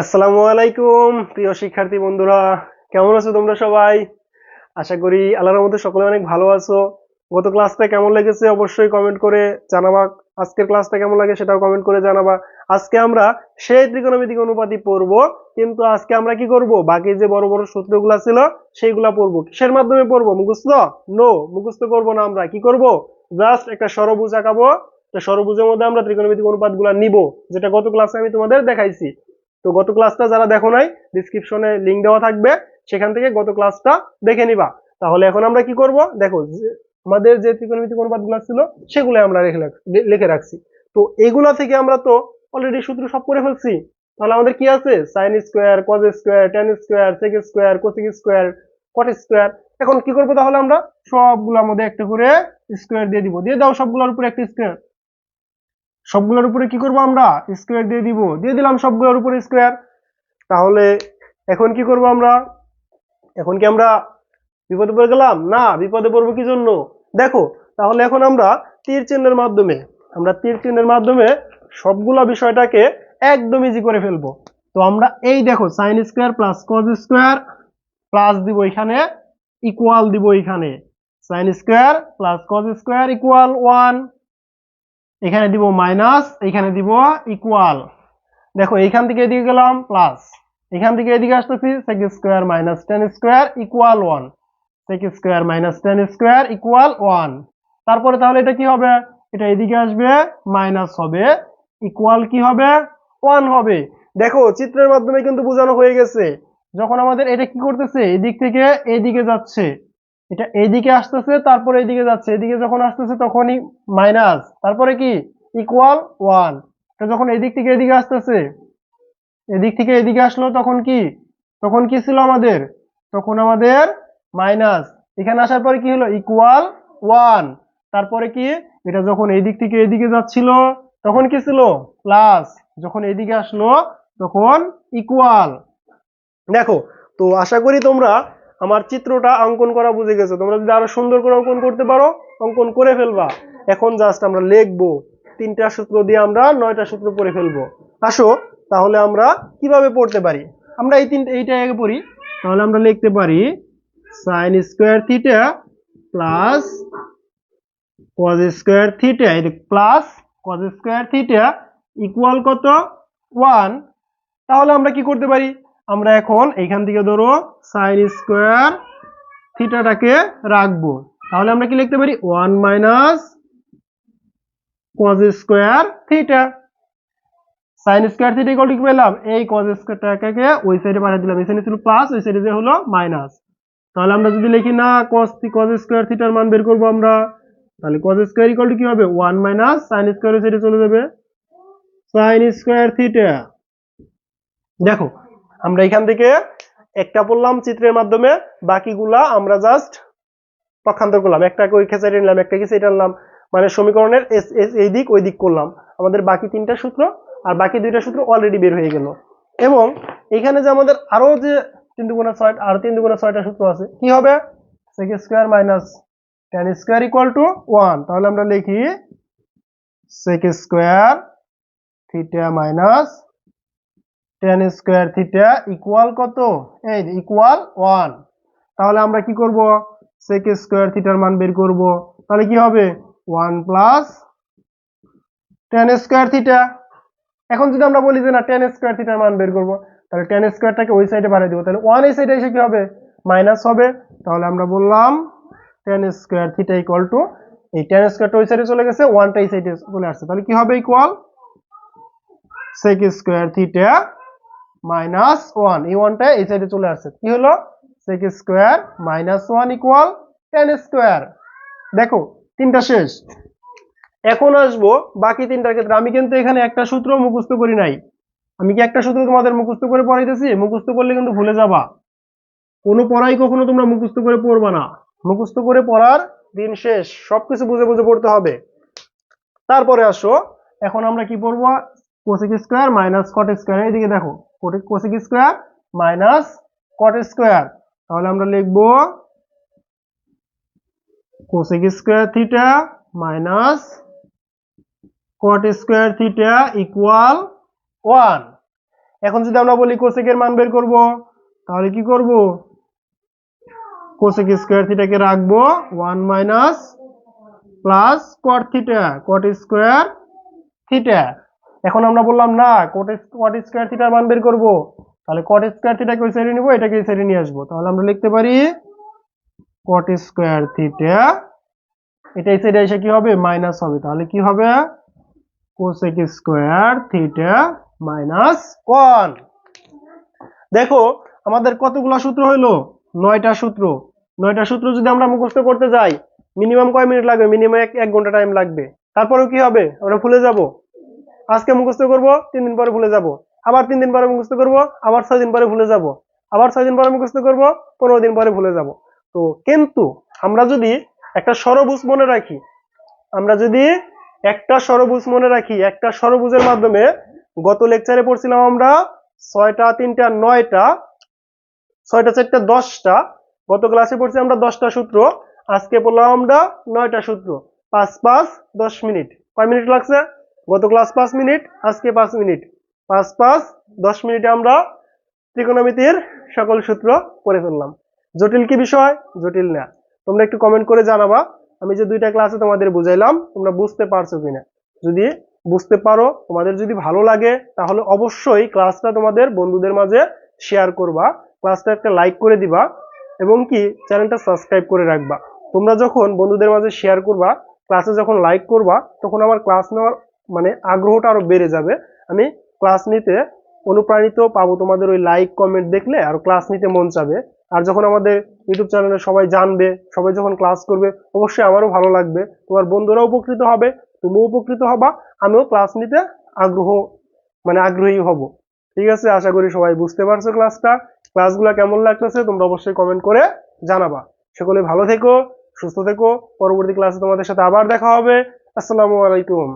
আসসালামু আলাইকুম, প্রিয় শিক্ষার্থী বন্ধুরা। কেমন আছো তোমরা সবাই? আশা করি আল্লাহর মধ্যে সকলে অনেক ভালো আছো। গত ক্লাসটা কেমন লেগেছে অবশ্যই কমেন্ট করে জানাবা। আজকের ক্লাসটা কেমন লাগে সেটাও কমেন্ট করে জানাবা। আজকে আমরা সেই ত্রিকোণমিতিক অনুপাতি পড়ব, কিন্তু আজকে আমরা কি করব? বাকি যে বড় বড় সূত্রগুলা ছিল, সেইগুলা পড়ব। কিসের মাধ্যমে পড়ব? মুখস্থ? নো মুখস্থ করব না আমরা। কি করব? জাস্ট একটা সরবুজ আঁকাবো। সরবুজের মধ্যে আমরা ত্রিকোণমিতিক অনুপাতগুলা নিব, যেটা গত ক্লাসে আমি তোমাদের দেখাইছি। তো গত ক্লাসটা যারা দেখো নাই ডিসক্রিপশনে লিংক দেওয়া থাকবে, সেখান থেকে গত ক্লাসটা দেখে নিবা। তাহলে এখন আমরা কি করব? দেখো আমাদের যে ত্রিকোণমিতিক অনুপাতগুলো ছিল সেগুলো আমরা রাখ- লিখে রাখছি। তো এগুলা থেকে আমরা তো অলরেডি সূত্র সব করে ফেলছি। তাহলে আমাদের কি আছে? Sin square cos square tan square sec square cosec square cot square এখন কি করব তাহলে আমরা? সবগুলোর মধ্যে একটা করে স্কোয়ার দিয়ে দিব। দিয়ে দাও সবগুলোর উপরে একটা স্কোয়ার সবগুলোর উপরে কি করব আমরা? স্কোয়ার দিয়ে দিব। দিয়ে দিলাম সবগুলোর উপরে স্কোয়ার তাহলে এখন কি করব আমরা? এখন কি আমরা বিপদে পড়ে গেলাম? না, বিপদে পড়ব কি জন্য? দেখো, তাহলে এখন আমরা তীর চিহ্নের মাধ্যমে, আমরা তীর চিহ্নের মাধ্যমে সবগুলা বিষয়টাকে একদম ইজি করে ফেলব। তো আমরা এই দেখো sin square plus cos square plus দিব এখানে ইকুয়াল দিব এখানে। Sin square plus cos square equal one এখানে দিব মাইনাস, এখানে দিব ইকুয়াল দেখো, এইখান থেকে এদিকে গেলাম প্লাস এখান থেকে এদিকে আসতেছি sec square minus tan square equal one sec square minus tan square equal one তারপরে তাহলে এটা কি হবে? এটা এদিকে আসবে মাইনাস হবে। ইকুয়াল কি হবে? ওয়ান হবে। দেখো, চিত্রের মাধ্যমে কিন্তু বোঝানো হয়ে গেছে। যখন আমাদের এটা কি করতেছে? এদিক থেকে এদিকে যাচ্ছে। এটা এইদিকে আসতেছে, তারপরে এইদিকে যাচ্ছে। এদিকে যখন আসতেছে তখনই মাইনাস তারপরে কি? ইকুয়াল ওয়ান এটা যখন এদিক থেকে এদিকে আসতেছে, এদিক থেকে এদিকে আসলো তখন কি? তখন কি ছিল আমাদের? তখন আমাদের মাইনাস এখানে আসার পরে কি হলো? ইকুয়াল ওয়ান তারপরে কি? এটা যখন এদিক থেকে এদিকে যাচ্ছিল, তখন কি ছিল? প্লাস যখন এদিকে আসলো, তখন ইকুয়াল দেখো, তো আশা করি তোমরা আমার চিত্রটা অঙ্কন করা বুঝে গেছো। তোমরা যদি আরও সুন্দর করে অঙ্কন করতে পারো, অঙ্কন করে ফেলবা। এখন জাস্ট আমরা লিখব। তিনটা সূত্র দিয়ে আমরা নয়টা সূত্র পড়ে ফেলব। আসো, তাহলে আমরা কীভাবে পড়তে পারি? আমরা এই তিনটা এইটা আগে পড়ি। তাহলে আমরা লিখতে পারি sin square theta plus cos square theta plus cos square theta equal কত? ওয়ান তাহলে আমরা কি করতে পারি? আমরা এখন এইখান থেকে ধরো সাইন স্কোয়ার থিটাটাকে রাখব। তাহলে আমরা কি লিখতে পারি? One minus cos square theta. Sin square theta equal কি পেলাম? এই কজ স্কোয়ারটাকে ওই সাইডে পাঠিয়ে দিলাম। এখানে ছিল প্লাস ওই সাইডে যে হলো মাইনাস তাহলে আমরা যদি লিখি, না কস কজ স্কোয়ার থিটার মান বের করব আমরা, তাহলে কজ স্কোয়ার ইকুয়াল কি হবে? ওয়ান মাইনাস সাইন স্কোয়ার ওই সাইডে চলে যাবে। Sin square theta. দেখো আমরা এখান থেকে একটা পড়লাম চিত্রের মাধ্যমে, বাকিগুলা আমরা জাস্ট পক্ষান্তর করলাম। একটাকে ওই খেঁচে নিলাম, একটা খেঁচে নিলাম। মানে সমীকরণের এই দিক, ওই দিক করলাম। আমাদের বাকি তিনটা সূত্র আর বাকি দুইটা সূত্র অলরেডি বের হয়ে গেল। এবং এখানে যে আমাদের আরও যে তিন দুগুণা ছয়, আর তিন দুগুণা ছয়টা সূত্র আছে, কি হবে? Sec square minus tan square equal to one তাহলে আমরা লিখি sec square theta minus tan square theta equal কত? এই ইকুয়াল ওয়ান তাহলে আমরা কি করব? সেক স্কোয়ার থিটার মান বের করব। তাহলে কি হবে? One plus tan square theta এখন যদি আমরা বলি যে না টেন স্কোয়ার থিটার মান বের করব, তাহলে টেন স্কোয়ারটাকে ওই সাইডে বাড়িয়ে দেবো। তাহলে ওয়ান এই সাইডে এসে কি হবে? মাইনাস হবে। তাহলে আমরা বললাম tan square theta equal to এই টেন স্কোয়ারটা ওই সাইডে চলে গেছে ওয়ানটা এই সাইডে চলে আসছে। তাহলে কি হবে equal sec square theta minus one এই ওয়ানটা এই সাইডে চলে আসছে। কি হলো? Sec square minus one equal tan square দেখো, তিনটা শেষ। এখন আসব বাকি তিনটার ক্ষেত্রে। আমি কিন্তু এখানে একটা সূত্র মুখস্থ করি নাই। আমি কি একটা সূত্র তোমাদের মুখস্থ করে পড়াইতেছি? মুখস্থ করলে কিন্তু ভুলে যাবা। কোনো পড়াই কখনো তোমরা মুখস্থ করে পড়বা না। মুখস্থ করে পড়ার দিন শেষ। সবকিছু বুঝে বুঝে পড়তে হবে। তারপরে আসো। এখন আমরা কি পড়ব? Cosec square minus cot square এইদিকে দেখো। Cosec square minus cot square তাহলে আমরা লিখব cosec square theta minus cot square theta equal one এখন যদি আমরা বলি কোসেকের মান বের করব, তাহলে কি করব? কোসেক স্কোয়ার থিটাকে রাখব one minus plus cot theta cot square theta এখন আমরা বললাম, না কোট কট স্কোয়ার থিটার মান বের করব। তাহলে কট স্কোয়ার থিটাকে ওই সাইডে নিবো এটাকে এই সাইডে নিয়ে আসব। তাহলে আমরা লিখতে পারি কট স্কোয়ার থিটা এটা এই সাইডে এসে কি হবে? মাইনাস হবে। তাহলে কি হবে? Cosec square theta minus one দেখো, আমাদের কতগুলা সূত্র হইল? নয়টা সূত্র। নয়টা সূত্র যদি আমরা মুখস্থ করতে যাই মিনিমাম কয় মিনিট লাগবে? মিনিমাম এক ঘণ্টা টাইম লাগবে। তারপরেও কি হবে? আমরা ভুলে যাব। আজকে মুখস্থ করব, তিন দিন পরে ভুলে যাব। আবার তিন দিন পরে মুখস্থ করব, আবার ছয় দিন পরে ভুলে যাব। আবার ছয় দিন পরে মুখস্থ করব, পনেরো দিন পরে ভুলে যাব। তো কিন্তু আমরা যদি একটা সরবুজ মনে রাখি, আমরা যদি একটা সরবুজ মনে রাখি, একটা সরবুজের মাধ্যমে গত লেকচারে পড়ছিলাম আমরা ছয়টা, তিনটা, নয়টা, ছয়টা, চারটা, দশটা। গত ক্লাসে পড়ছি আমরা দশটা সূত্র, আজকে পড়লাম আমরা নয়টা সূত্র। পাঁচ পাঁচ, দশ মিনিট। কয় মিনিট লাগছে? গত ক্লাস পাঁচ মিনিট, আজকে পাঁচ মিনিট। পাঁচ পাঁচ, দশ মিনিটে আমরা ত্রিকোণমিতির সকল সূত্র পড়ে ফেললাম। জটিল কি বিষয়? জটিল না। তোমরা একটু কমেন্ট করে জানাবা। আমি যে দুইটা ক্লাসে তোমাদের বুঝাইলাম, তোমরা বুঝতে পারছ কিনা? যদি বুঝতে পারো, তোমাদের যদি ভালো লাগে, তাহলে অবশ্যই ক্লাসটা তোমাদের বন্ধুদের মাঝে শেয়ার করবা ক্লাসটা একটা লাইক করে দিবা, এবং কি চ্যানেলটা সাবস্ক্রাইব করে রাখবা। তোমরা যখন বন্ধুদের মাঝে শেয়ার করবা ক্লাসে যখন লাইক করবা, তখন আমার ক্লাস নেওয়ার মানে আগ্রহটা আরও বেড়ে যাবে। আমি ক্লাস নিতে অনুপ্রাণিত পাবো তোমাদের ওই লাইক কমেন্ট দেখলে আর ক্লাস নিতে মন চাবে। আর যখন আমাদের ইউটিউব চ্যানেলে সবাই জানবে, সবাই যখন ক্লাস করবে, অবশ্যই আমারও ভালো লাগবে। তোমার বন্ধুরাও উপকৃত হবে, তুমিও উপকৃত হবা, আমিও ক্লাস নিতে আগ্রহ মানে আগ্রহী হব। ঠিক আছে? আশা করি সবাই বুঝতে পারছ ক্লাসটা ক্লাসগুলো কেমন লাগতেছে তোমরা অবশ্যই কমেন্ট করে জানাবা। সকলে ভালো থেকো, সুস্থ থেকো। পরবর্তী ক্লাসে তোমাদের সাথে আবার দেখা হবে। আসসালামু আলাইকুম।